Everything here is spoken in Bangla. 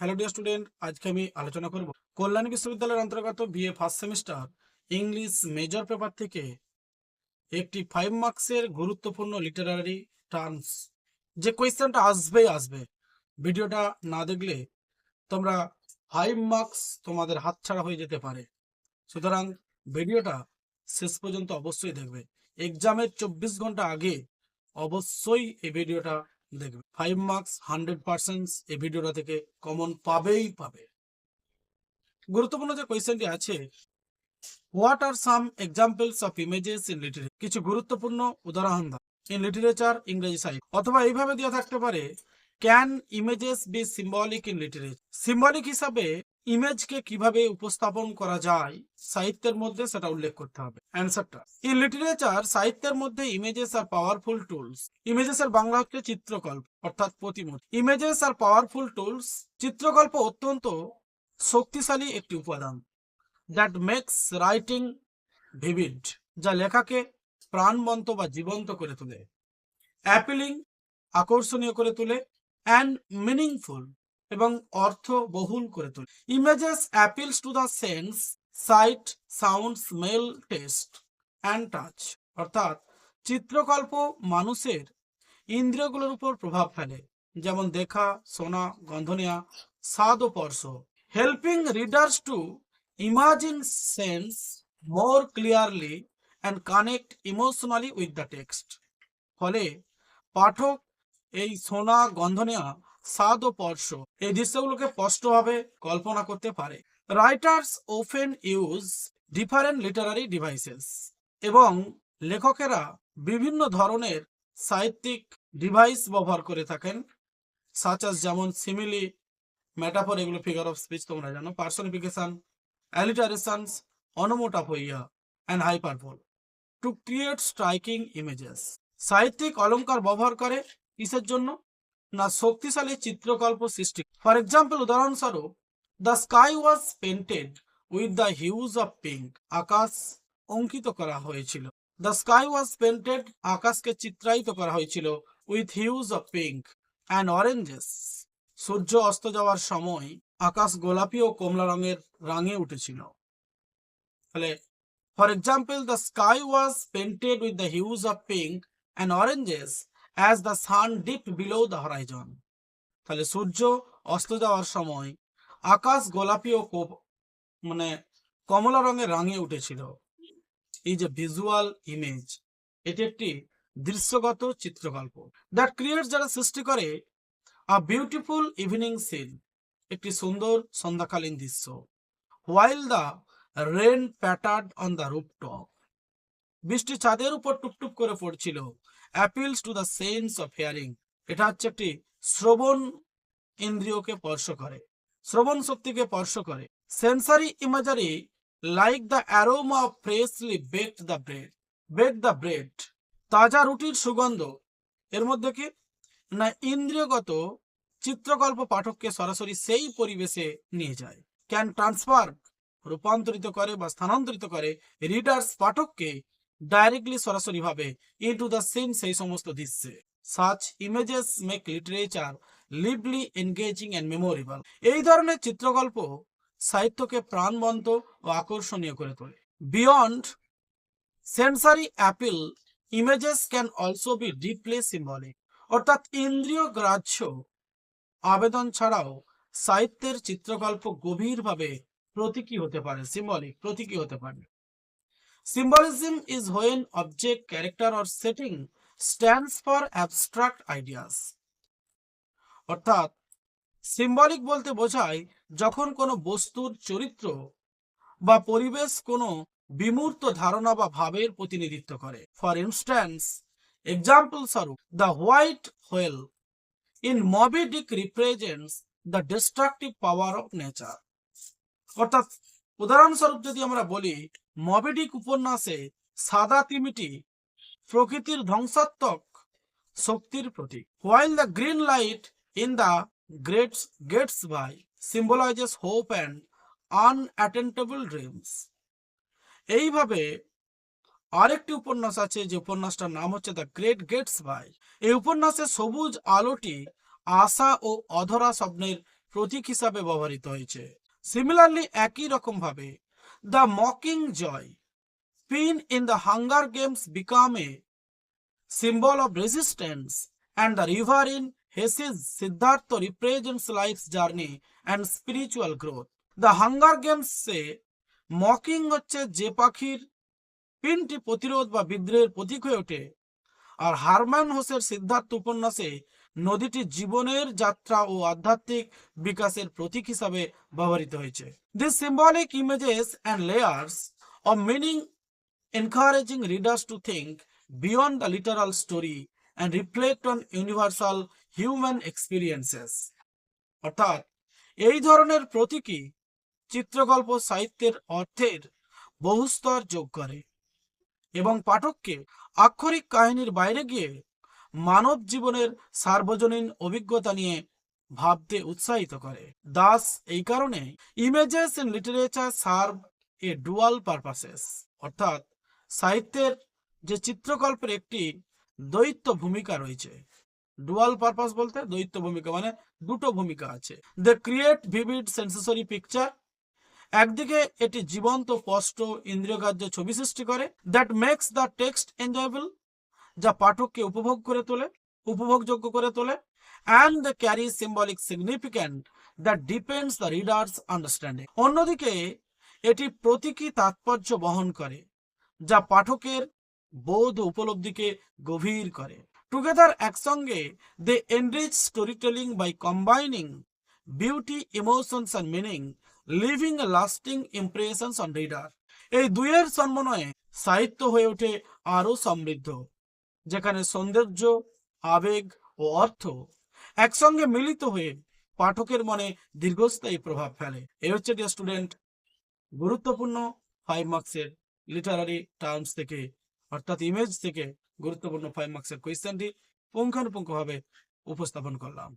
হ্যালো ডিয়ার স্টুডেন্ট আজকে আমি আলোচনা করব কল্যাণী বিশ্ববিদ্যালয়ের অন্তর্গত BA first semester English major paper থেকে একটি ফাইভ মার্কসের গুরুত্বপূর্ণ লিটারারি টার্মস যে কোয়েশ্চেনটা আসবেই আসবে। ভিডিওটা না দেখলে তোমরা ফাইভ মার্কস তোমাদের হাতছাড়া হয়ে যেতে পারে। সুতরাং ভিডিওটা শেষ পর্যন্ত অবশ্যই দেখবে। এক্সামের চব্বিশ ঘণ্টা আগে অবশ্যই এই ভিডিওটা দেখবে। ফাইভ মার্কস হান্ড্রেড পার্সেন্ট এই ভিডিওটা থেকে কমন পাবেই পাবে। গুরুত্বপূর্ণ যে কোয়েশ্চেনটি আছে what are some examples of images in literature কিছু গুরুত্বপূর্ণ উদাহরণ ইন লিটারেচার ইংরেজি সাহিত্য। অথবা এইভাবে দেওয়া থাকতে পারে can images be symbolic in literature symbolic হিসাবে ইমেজকে কীভাবে উপস্থাপন করা যায়, সাহিত্যের মধ্যে সেটা উল্লেখ করতে হবে। অ্যান্সারটা ইন লিটারেচার সাহিত্যের মধ্যে images are powerful tools images এর বাংলা হচ্ছে চিত্রকল্প, অর্থাৎ প্রতিমূর্তি। ইমেজেস আর পাওয়ারফুল টুলস চিত্রকল্প অত্যন্ত শক্তিশালী একটি উপাদান। দ্যাট মেক্স রাইটিং ভিভিড যা লেখাকে প্রাণবন্ত বা জীবন্ত করে তোলে। অ্যাপিলিং আকর্ষণীয় করে তোলে। অ্যান্ড মিনিংফুল এবং অর্থ বহুল করে তোলে। Images appeals to the sense sight sound smell taste and touch অর্থাৎ চিত্রকল্প মানুষের ইন্দ্রিয়গুলোর উপর প্রভাব ফেলে। যেমন দেখা, শোনা, গন্ধ নেওয়া স্বাদ ও স্পর্শ। Helping readers to imagine sense more clearly and connect emotionally with the text ফলে পাঠক এই শোনা, গন্ধ নেওয়া স্বাদ ও স্পর্শ। এই দৃশ্যগুলোকে স্পষ্টভাবে কল্পনা করতে পারে। Writers often use different literary devices এবং লেখকেরা বিভিন্ন ধরনের সাহিত্যিক ডিভাইস ব্যবহার করে থাকেন সাচাস যেমন সিমিলি ম্যাটাফর এগুলো ফিগার অফ স্পিচ তোমরা জানো personification alliterations onomatopoeia and hyperbole to create striking images সাহিত্যিক অলঙ্কার ব্যবহার করে কিসের জন্য? না শক্তিশালী চিত্রকল্প সৃষ্টি। ফর এক্সাম্পল উদাহরণস্বরূপ the sky was painted with the hues of pink আকাশ অঙ্কিত করা হয়েছিল। দ্য স্কাই ওয়াজ পেন্টেড আকাশকে চিত্রায়িত করা হয়েছিল with hues of pink and oranges সূর্য অস্ত যাওয়ার সময় আকাশ গোলাপি ও কমলা রঙের রাঙে উঠেছিল। ফলে for example the sky was painted with the hues of pink and oranges as the sun dip below the horizon তাহলে সূর্য অস্ত যাওয়ার সময় আকাশ গোলাপি ও মানে কমলা রঙে রাঙে উঠেছিল। এই যে ভিজুয়াল ইমেজ এটি একটি দৃশ্যগত চিত্রকল্প। দ্যাট ক্রিয়েট যারা সৃষ্টি করে আ বিউটিফুল ইভিনিং সিন একটি সুন্দর সন্ধ্যাকালীন দৃশ্য। While the rain pattered on the rooftop বৃষ্টি চাঁদের উপর টুপটুপ করে পড়ছিল appeals to the sense of hearing এটা হচ্ছে একটি শ্রবণ ইন্দ্রিয়কে স্পর্শ করে, শ্রবণ শক্তিকে স্পর্শ করে। Sensory imagery like the aroma of freshly baked the bread bake the bread তাজা রুটির সুগন্ধ। এর মধ্যে কি? না, ইন্দ্রিয়গত চিত্রকল্প পাঠককে সরাসরি সেই পরিবেশে নিয়ে যায়। ক্যান ট্রান্সফার রূপান্তরিত করে বা স্থানান্তরিত করে রিডার্স পাঠককে ডাইরেক্টলি সরাসরি ভাবে ইনটু দ্য সিন সেই সমস্ত দৃশ্যে। Such images make literature lively engaging and memorable এই ধরনের চিত্রকল্প সাহিত্যকে প্রাণবন্ত ও আকর্ষণীয় করে তোলে। Beyond sensory appeal images can also be deeply symbolic অর্থাৎ ইন্দ্রিয় গ্রাহ্য আবেদন ছাড়াও সাহিত্যের চিত্রকল্প গভীরভাবে প্রতীকী হতে পারে সিম্বলিক প্রতীকী হতে পারে। Symbolism is when object, character or setting stands for abstract ideas. অর্থাৎ সিম্বলিক বলতে বোঝায় যখন কোনো বস্তুর চরিত্র বা পরিবেশ কোনো বিমূর্ত ধারণা বা ভাবের প্রতিনিধিত্ব করে ফর ইনস্ট্যান্স এক্সাম্পল স্বরূপ the white whale in Moby Dick represents the destructive power of nature অর্থাৎ উদাহরণস্বরূপ যদি আমরা বলি মবেডিক উপন্যাসে সাদা তিমিটি প্রকৃতির ধ্বংসাত্মক শক্তির প্রতীক। While the green light in the Great Gatsby symbolises hope and unattainable dreams এইভাবে আরেকটি উপন্যাস আছে, যে উপন্যাসটার নাম হচ্ছে দ্য গ্রেট গেটস বাই এই উপন্যাসে সবুজ আলোটি আশা ও অধরা স্বপ্নের প্রতীক হিসাবে ব্যবহৃত হয়েছে। সিমিলারলি একই রকম ভাবে mocking joy jay in the hunger games become a symbol of resistance and the river in Hesse's Siddhartha represents life's journey and spiritual growth. The Hunger Games say mocking হচ্ছে যে পাখির পিনটি প্রতিরোধ বা বিদ্রোহের প্রতীক হয়ে ওঠে আর হারম্যান হোসের সিদ্ধার্থ উপন্যাসে নদীটি জীবনের যাত্রা ও আধ্যাত্মিক বিকাশের প্রতীক হিসাবে ব্যবহৃত হয়েছে this symbolic images and layers of meaning encouraging readers to think beyond the literal story and reflect on universal human experiences. অর্থাৎ, এই ধরনের প্রতীকী চিত্রকল্প সাহিত্যের অর্থের বহুস্তর যোগ করে এবং পাঠককে আক্ষরিক কাহিনীর বাইরে গিয়ে মানব জীবনের সার্বজনীন অভিজ্ঞতা নিয়ে ভাবতে উৎসাহিত করে। দাস এই কারণে images in literature serve a dual purposes, অর্থাৎ সাহিত্যের যে চিত্রকল্পের একটি দ্বৈত ভূমিকা রয়েছে। ডুয়াল পারপাস বলতে দ্বৈত ভূমিকা মানে দুটো ভূমিকা আছে। The create vivid sensory picture একদিকে এটি জীবন্ত স্পষ্ট ইন্দ্রিয়গ্রাহ্য ছবি সৃষ্টি করে that makes the text enjoyable যা পাঠককে উপভোগ করে তোলে, উপভোগযোগ্য করে তোলে and the carry symbolic significant that depends the readers understanding অন্যদিকে, এটি প্রতীকী তাৎপর্য বহন করে, যা পাঠকের বোধ উপলব্ধিকে গভীর করে। টুগেদার একসঙ্গে they enrich story telling by combining beauty emotions and meaning leaving a lasting impressions on reader এই দুইয়ের সমন্বয়ে সাহিত্য হয়ে ওঠে আরও সমৃদ্ধ, যেখানে সৌন্দর্য, আবেগ ও অর্থ একসঙ্গে মিলিত হয়ে পাঠকের মনে দীর্ঘস্থায়ী প্রভাব ফেলে। এই হচ্ছে ডিয়ার স্টুডেন্ট গুরুত্বপূর্ণ ফাইভ মার্কসের লিটারারি টার্মস থেকে, অর্থাৎ ইমেজ থেকে গুরুত্বপূর্ণ ফাইভ মার্কসের কোয়েশ্চেনটি পুঙ্খানুপুঙ্খভাবে উপস্থাপন করলাম।